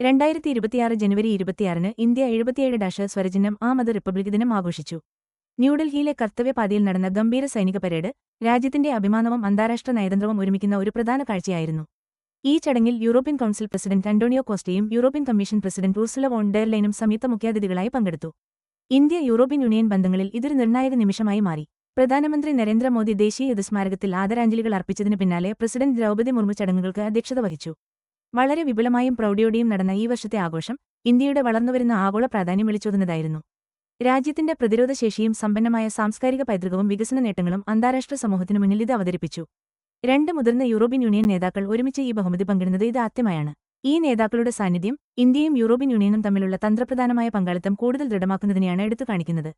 രണ്ടായിരത്തി ഇരുപത്തിയാറ് ജനുവരി ഇരുപത്തിയാറിന് ഇന്ത്യ എഴുപത്തിയേഴ് ഡാഷ് സ്വരചിഹ്നം ആമത് റിപ്പബ്ലിക് ദിനം ആഘോഷിച്ചു. ന്യൂഡൽഹിയിലെ കർത്തവ്യപാതയിൽ നടന്ന ഗംഭീര സൈനിക പരേഡ് രാജ്യത്തിന്റെ അഭിമാനവും അന്താരാഷ്ട്ര നയതന്ത്രവും ഒരുമിക്കുന്ന ഒരു പ്രധാന കാഴ്ചയായിരുന്നു. ഈ ചടങ്ങിൽ European council president Antonio കോസ്റ്റയും European commission president Ursula von ഡെർലൈനും സംയുക്ത മുഖ്യാതിഥികളായി പങ്കെടുത്തു. ഇന്ത്യ യൂറോപ്യൻ യൂണിയൻ ബന്ധങ്ങളിൽ ഇതൊരു നിർണായക നിമിഷമായി മാറി. പ്രധാനമന്ത്രി നരേന്ദ്രമോദി ദേശീയ യുദ്ധസ്മാരകത്തിൽ ആദരാഞ്ജലികൾ അർപ്പിച്ചതിന് പിന്നാലെ പ്രസിഡന്റ് ദ്രൗപദി മുർമു ചടങ്ങുകൾക്ക് അധ്യക്ഷത വഹിച്ചു. വളരെ വിപുലമായും പ്രൗഢിയോടെയും നടന്ന ഈ വർഷത്തെ ആഘോഷം ഇന്ത്യയുടെ വളർന്നുവരുന്ന ആഗോള പ്രാധാന്യം വിളിച്ചോതുന്നതായിരുന്നു. രാജ്യത്തിന്റെ പ്രതിരോധശേഷിയും സമ്പന്നമായ സാംസ്കാരിക പൈതൃകവും വികസന നേട്ടങ്ങളും അന്താരാഷ്ട്ര സമൂഹത്തിനു മുന്നിൽ ഇത് അവതരിപ്പിച്ചു. രണ്ട് മുതിർന്ന യൂറോപ്യൻ യൂണിയൻ നേതാക്കൾ ഒരുമിച്ച് ഈ ബഹുമതി പങ്കിടുന്നത് ഇത് ആദ്യമായാണ്. ഈ നേതാക്കളുടെ സാന്നിധ്യം ഇന്ത്യയും യൂറോപ്യൻ യൂണിയനും തമ്മിലുള്ള തന്ത്രപ്രധാനമായ പങ്കാളിത്തം കൂടുതൽ ദൃഢമാക്കുന്നതിനെയാണ് എടുത്തു കാണിക്കുന്നത്.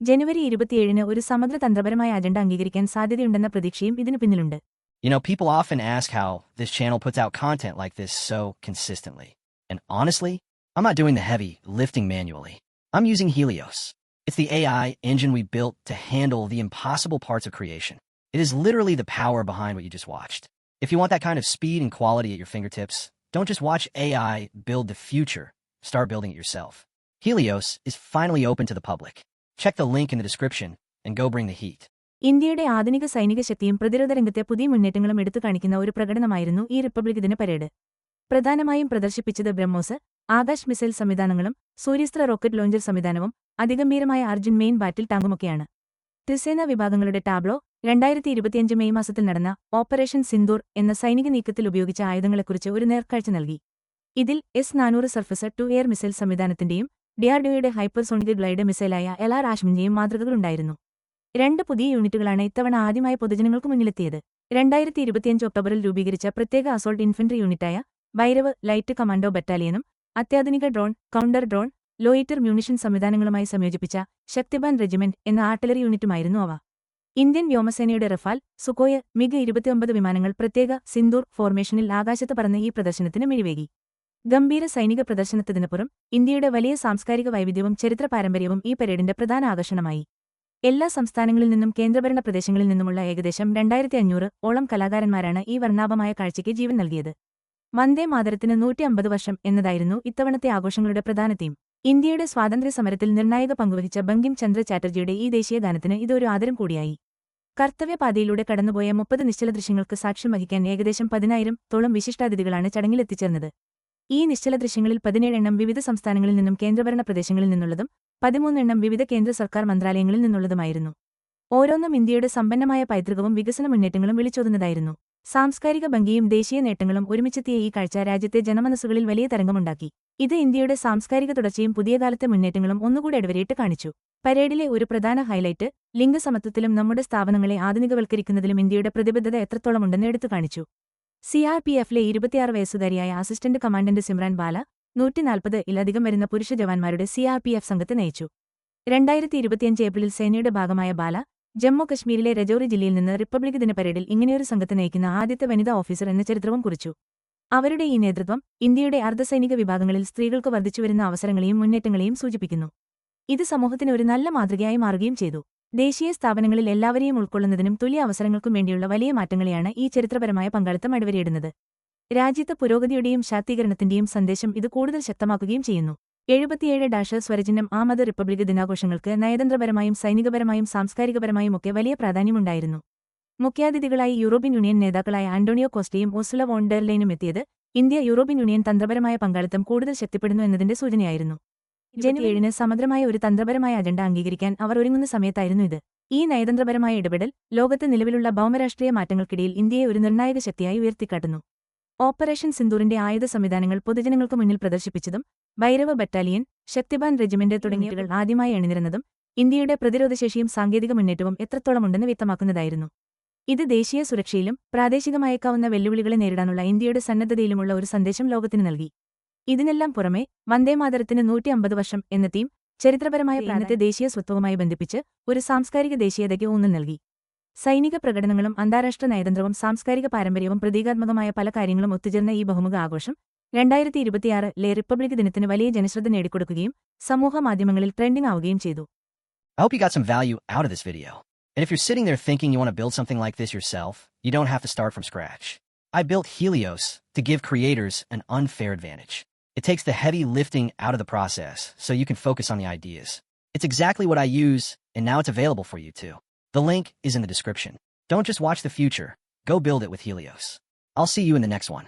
ജനുവരി ഇരുപത്തിയേഴിന് ഒരു സമഗ്ര തന്ത്രപരമായ അജണ്ട അംഗീകരിക്കാൻ സാധ്യതയുണ്ടെന്ന പ്രതീക്ഷയും ഇതിനു പിന്നിലുണ്ട്. You know, people often ask how this channel puts out content like this so consistently. And honestly, I'm not doing the heavy lifting manually. I'm using Helios. It's the AI engine we built to handle the impossible parts of creation. It is literally the power behind what you just watched. If you want that kind of speed and quality at your fingertips, don't just watch AI build the future. Start building it yourself. Helios is finally open to the public. Check the link in the description and go bring the heat. ഇന്ത്യയുടെ ആധുനിക സൈനിക ശക്തിയും പ്രതിരോധ രംഗത്തെ പുതിയ മുന്നേറ്റങ്ങളും എടുത്തു കാണിക്കുന്ന ഒരു പ്രകടനമായിരുന്നു ഈ റിപ്പബ്ലിക് ദിന പരേഡ്. പ്രധാനമായും പ്രദർശിപ്പിച്ചത് ബ്രഹ്മോസ് ആകാശ് മിസൈൽ സംവിധാനങ്ങളും സൂര്യസ്ത്ര റോക്കറ്റ് ലോഞ്ചർ സംവിധാനവും അതിഗംഭീരമായ അർജുൻ മെയിൻ ബാറ്റിൽ ടാങ്കുമൊക്കെയാണ്. ത്രിസേന വിഭാഗങ്ങളുടെ ടാബ്ലോ രണ്ടായിരത്തി ഇരുപത്തിയഞ്ച് മെയ് മാസത്തിൽ നടന്ന ഓപ്പറേഷൻ സിന്ദൂർ എന്ന സൈനിക നീക്കത്തിൽ ഉപയോഗിച്ച ആയുധങ്ങളെക്കുറിച്ച് ഒരു നേർക്കാഴ്ച നൽകി. ഇതിൽ എസ് നാനൂറ് സർഫസർ ടു എയർ മിസൈൽ സംവിധാനത്തിന്റെയും ഡിആർഡിഒയുടെ ഹൈപ്പർസോണിക് ഗ്ലൈഡ് മിസൈലായ എൽ ആർ ആഷ്മിന്റെയും മാതൃകകളുണ്ടായിരുന്നു. രണ്ട് പുതിയ യൂണിറ്റുകളാണ് ഇത്തവണ ആദ്യമായി പൊതുജനങ്ങൾക്ക് മുന്നിലെത്തിയത്. രണ്ടായിരത്തി ഇരുപത്തിയഞ്ച് ഒക്ടോബറിൽ രൂപീകരിച്ച പ്രത്യേക അസോൾട്ട് ഇൻഫൻട്രി യൂണിറ്റായ ഭൈരവ് ലൈറ്റ് കമാൻഡോ ബറ്റാലിയനും അത്യാധുനിക drone counter drone loiter munition സംവിധാനങ്ങളുമായി സംയോജിപ്പിച്ച ശക്തിബാൻ റെജിമെന്റ് എന്ന ആർട്ടിലറി യൂണിറ്റുമായിരുന്നു അവ. ഇന്ത്യൻ വ്യോമസേനയുടെ റഫാൽ സുക്കോയ് മിഗ് ഇരുപത്തിയൊമ്പത് വിമാനങ്ങൾ പ്രത്യേക സിന്ദൂർ ഫോർമേഷനിൽ ആകാശത്ത് പറന്ന ഈ പ്രദർശനത്തിന് മിഴിവേകി. ഗംഭീര സൈനിക പ്രദർശനത്തിനപ്പുറം ഇന്ത്യയുടെ വലിയ സാംസ്കാരിക വൈവിധ്യവും ചരിത്ര പാരമ്പര്യവും ഈ പരേഡിന്റെ പ്രധാന ആകർഷണമായി. എല്ലാ സംസ്ഥാനങ്ങളിൽ നിന്നും കേന്ദ്രഭരണ പ്രദേശങ്ങളിൽ നിന്നുമുള്ള ഏകദേശം രണ്ടായിരത്തി അഞ്ഞൂറ് ഓളം കലാകാരന്മാരാണ് ഈ വർണാഭമായ കാഴ്ചയ്ക്ക് ജീവൻ നൽകിയത്. വന്ദേ മാതരത്തിന് നൂറ്റി അമ്പത് വർഷം എന്നതായിരുന്നു ഇത്തവണത്തെ ആഘോഷങ്ങളുടെ പ്രധാന തീം. ഇന്ത്യയുടെ സ്വാതന്ത്ര്യ സമരത്തിൽ നിർണായക പങ്കുവഹിച്ച ബങ്കിം ചന്ദ്ര ചാറ്റർജിയുടെ ഈ ദേശീയ ഗാനത്തിന് ഇതൊരു ആദരം കൂടിയായി. കർത്തവ്യപാതയിലൂടെ കടന്നുപോയ മുപ്പത് നിശ്ചല ദൃശ്യങ്ങൾക്ക് സാക്ഷ്യം വഹിക്കാൻ ഏകദേശം പതിനായിരം തോളം വിശിഷ്ടാതിഥികളാണ് ചടങ്ങിലെത്തിച്ചേർന്നത്. ഈ നിശ്ചല ദൃശ്യങ്ങളിൽ പതിനേഴെണ്ണം വിവിധ സംസ്ഥാനങ്ങളിൽ നിന്നും കേന്ദ്രഭരണ പ്രദേശങ്ങളിൽ നിന്നുള്ളതും പതിമൂന്നെണ്ണം വിവിധ കേന്ദ്ര സർക്കാർ മന്ത്രാലയങ്ങളിൽ നിന്നുള്ളതുമായിരുന്നു. ഓരോന്നും ഇന്ത്യയുടെ സമ്പന്നമായ പൈതൃകവും വികസന മുന്നേറ്റങ്ങളും വിളിച്ചോതുന്നതായിരുന്നു. സാംസ്കാരിക ഭംഗിയും ദേശീയ നേട്ടങ്ങളും ഒരുമിച്ചെത്തിയ ഈ കാഴ്ച രാജ്യത്തെ ജനമനസ്സുകളിൽ വലിയ തരംഗമുണ്ടാക്കി. ഇത് ഇന്ത്യയുടെ സാംസ്കാരിക തുടർച്ചയും പുതിയ കാലത്തെ മുന്നേറ്റങ്ങളും ഒന്നുകൂടി ഇടവരെയിട്ട് കാണിച്ചു. പരേഡിലെ ഒരു പ്രധാന ഹൈലൈറ്റ് ലിംഗസമത്വത്തിലും നമ്മുടെ സ്ഥാപനങ്ങളെ ആധുനികവൽക്കരിക്കുന്നതിലും ഇന്ത്യയുടെ പ്രതിബദ്ധത എത്രത്തോളമുണ്ടെന്ന് എടുത്തു കാണിച്ചു. സിആർപിഎഫിലെ ഇരുപത്തിയാറ് വയസ്സുകാരിയായ അസിസ്റ്റന്റ് കമാൻഡന്റ് സിമ്രാൻ ബാല നൂറ്റിനാൽപ്പത് ഇലധികം വരുന്ന പുരുഷ ജവാന്മാരുടെ സിആർപിഎഫ് സംഘത്തെ നയിച്ചു. രണ്ടായിരത്തി ഇരുപത്തിയഞ്ച് ഏപ്രിലിൽ സേനയുടെ ഭാഗമായ ബാല ജമ്മു കശ്മീരിലെ രജൌറി ജില്ലയിൽ നിന്ന് റിപ്പബ്ലിക് ദിന പരേഡിൽ ഇങ്ങനെയൊരു സംഘത്തെ നയിക്കുന്ന ആദ്യത്തെ വനിതാ ഓഫീസർ എന്ന ചരിത്രവും കുറിച്ചു. അവരുടെ ഈ നേതൃത്വം ഇന്ത്യയുടെ അർദ്ധസൈനിക വിഭാഗങ്ങളിൽ സ്ത്രീകൾക്ക് വർദ്ധിച്ചുവരുന്ന അവസരങ്ങളെയും മുന്നേറ്റങ്ങളെയും സൂചിപ്പിക്കുന്നു. ഇത് സമൂഹത്തിന് ഒരു നല്ല മാതൃകയായി മാറുകയും ചെയ്തു. ദേശീയ സ്ഥാപനങ്ങളിൽ എല്ലാവരെയും ഉൾക്കൊള്ളുന്നതിനും തുല്യ അവസരങ്ങൾക്കും വേണ്ടിയുള്ള വലിയ മാറ്റങ്ങളെയാണ് ഈ ചരിത്രപരമായ പങ്കാളിത്തം അടിവരയിടുന്നത്. രാജ്യത്ത് പുരോഗതിയുടെയും ശാക്തീകരണത്തിന്റെയും സന്ദേശം ഇത് കൂടുതൽ ശക്തമാക്കുകയും ചെയ്യുന്നു. എഴുപത്തിയേഴ് ഡാഷ് സ്വരചിഹ്നം ആമത് റിപ്പബ്ലിക് ദിനാഘോഷങ്ങൾക്ക് നയതന്ത്രപരമായും സൈനികപരമായും സാംസ്കാരികപരമായും ഒക്കെ വലിയ പ്രാധാന്യമുണ്ടായിരുന്നു. മുഖ്യാതിഥികളായി യൂറോപ്യൻ യൂണിയൻ നേതാക്കളായ ആന്റോണിയോ കോസ്റ്റയും ഓസ്ല വോണ്ടർലൈനും എത്തിയത് ഇന്ത്യ യൂറോപ്യൻ യൂണിയൻ തന്ത്രപരമായ പങ്കാളിത്തം കൂടുതൽ ശക്തിപ്പെടുന്നു എന്നതിന്റെ സൂചനയായിരുന്നു. ജനുവരി ഏഴിന് സമഗ്രമായ ഒരു തന്ത്രപരമായ അജണ്ട അംഗീകരിക്കാൻ അവർ ഒരുങ്ങുന്ന സമയത്തായിരുന്നു ഇത്. ഈ നയതന്ത്രപരമായ ഇടപെടൽ ലോകത്ത് നിലവിലുള്ള ഭൗമരാഷ്ട്രീയ മാറ്റങ്ങൾക്കിടയിൽ ഇന്ത്യയെ ഒരു നിർണായക ശക്തിയായി ഉയർത്തിക്കാട്ടുന്നു. ഓപ്പറേഷൻ സിന്ദൂറിന്റെ ആയുധ സംവിധാനങ്ങൾ പൊതുജനങ്ങൾക്ക് മുന്നിൽ പ്രദർശിപ്പിച്ചതും ഭൈരവ ബറ്റാലിയൻ ശക്തിബാൻ റെജിമെന്റ് തുടങ്ങിയവകൾ ആദ്യമായി അണിനിരന്നതും ഇന്ത്യയുടെ പ്രതിരോധശേഷിയും സാങ്കേതിക മുന്നേറ്റവും എത്രത്തോളമുണ്ടെന്ന് വ്യക്തമാക്കുന്നതായിരുന്നു. ഇത് ദേശീയ സുരക്ഷയിലും പ്രാദേശികമായേക്കാവുന്ന വെല്ലുവിളികളെ നേരിടാനുള്ള ഇന്ത്യയുടെ സന്നദ്ധതയിലുമുള്ള ഒരു സന്ദേശം ലോകത്തിന് നൽകി. ഇതിനെല്ലാം പുറമെ വന്ദേമാതരത്തിന് നൂറ്റി അമ്പത് വർഷം എന്ന തീം ചരിത്രപരമായ പ്രാണത്തെ ദേശീയ സ്വത്വവുമായി ബന്ധിപ്പിച്ച് ഒരു സാംസ്കാരിക ദേശീയതയ്ക്ക് ഊന്നൽ നൽകി. സൈനിക പ്രകടനങ്ങളും അന്താരാഷ്ട്ര നയതന്ത്രവും സാംസ്കാരിക പാരമ്പര്യവും പ്രതീകാത്മകമായ പല കാര്യങ്ങളും ഒത്തുചേർന്ന ഈ ബഹുമുഖ ആഘോഷം രണ്ടായിരത്തി ഇരുപത്തിയാറ് ലെ റിപ്പബ്ലിക് ദിനത്തിന് വലിയ ജനശ്രദ്ധ നേടിക്കൊടുക്കുകയും സമൂഹമാധ്യമങ്ങളിൽ ട്രെൻഡിംഗ് ആവുകയും ചെയ്തു I hope you got some value out of this video. And if you're sitting there thinking you want to build something like this yourself, you don't have to start from scratch. I built Helios to give creators an unfair advantage. It takes the heavy lifting out of the process so you can focus on the ideas. It's exactly what I use, and now it's available for you too. The link is in the description. Don't just watch the future, go build it with Helios. I'll see you in the next one.